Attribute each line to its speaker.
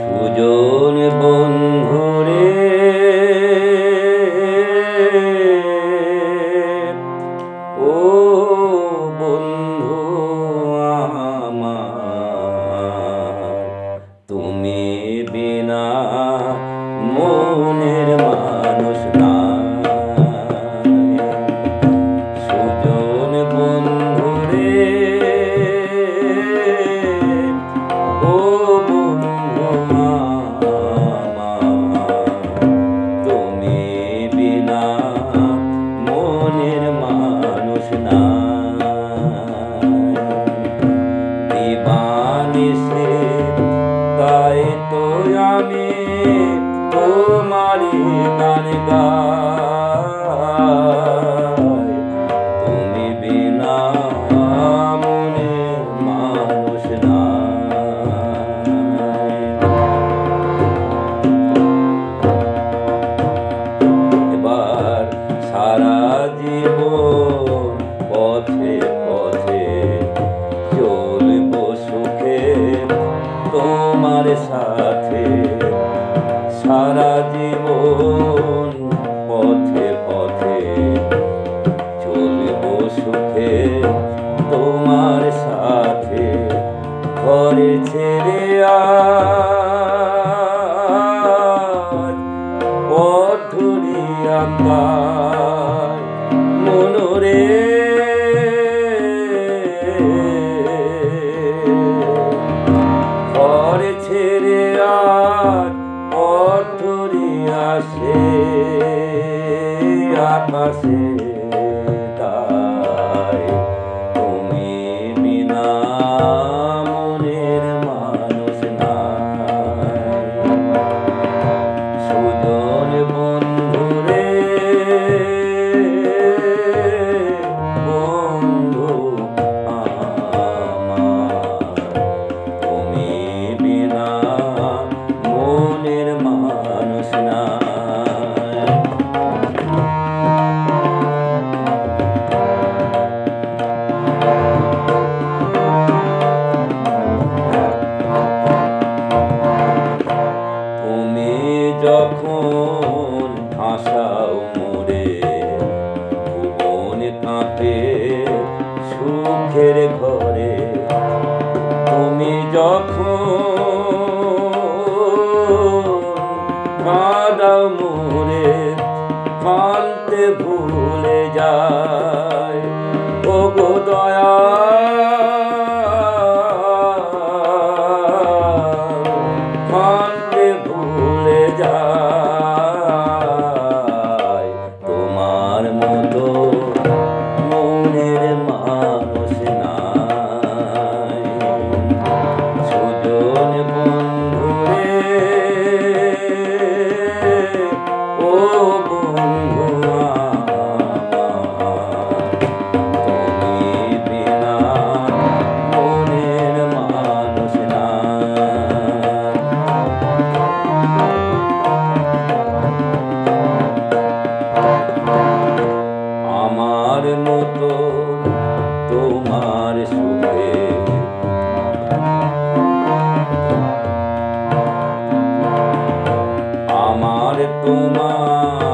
Speaker 1: সুজন বন্ধুরে। ও বন্ধু আমার তুমি বিনা মনের মানুষ না সুজন বন্ধুরে ও জীবন পথে পথে চলব সুখে। তোমার সাথে সারা জীবন পথে পথে চলব সুখে। তোমার সাথে ঘরে ছেড়ে আজ পথুরি ছেড়ে আর পথুরি আসে আকাশে যখন ভাষাও মোরে ভুবন কাঁপে সুখের ঘরে। তুমি যখন কাঁদাও মোরে কানতে ভুলে যায় তোমার সুখে আমার তোমার